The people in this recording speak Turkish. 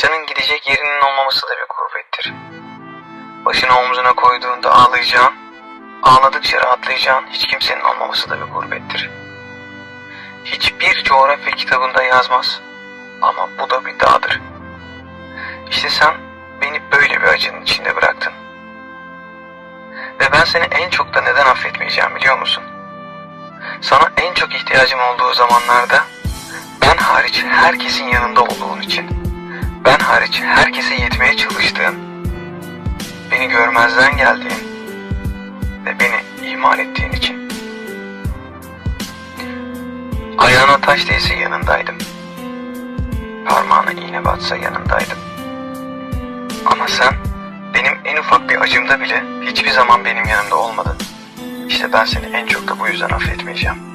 İnsanın gidecek yerinin olmaması da bir gurbettir. Başını omzuna koyduğunda ağlayacağın, ağladıkça rahatlayacağın hiç kimsenin olmaması da bir gurbettir. Hiçbir coğrafya kitabında yazmaz ama bu da bir dağdır. İşte sen beni böyle bir acının içinde bıraktın. Ve ben seni en çok da neden affetmeyeceğim biliyor musun? Sana en çok ihtiyacım olduğu zamanlarda ben hariç herkesin yanında olduğun için, ben hariç herkese yetmeye çalıştığın, beni görmezden geldiğin ve beni ihmal ettiğin için. Ayağına taş değse yanındaydım. Parmağına iğne batsa yanındaydım. Ama sen benim en ufak bir acımda bile hiçbir zaman benim yanımda olmadın. İşte ben seni en çok da bu yüzden affetmeyeceğim.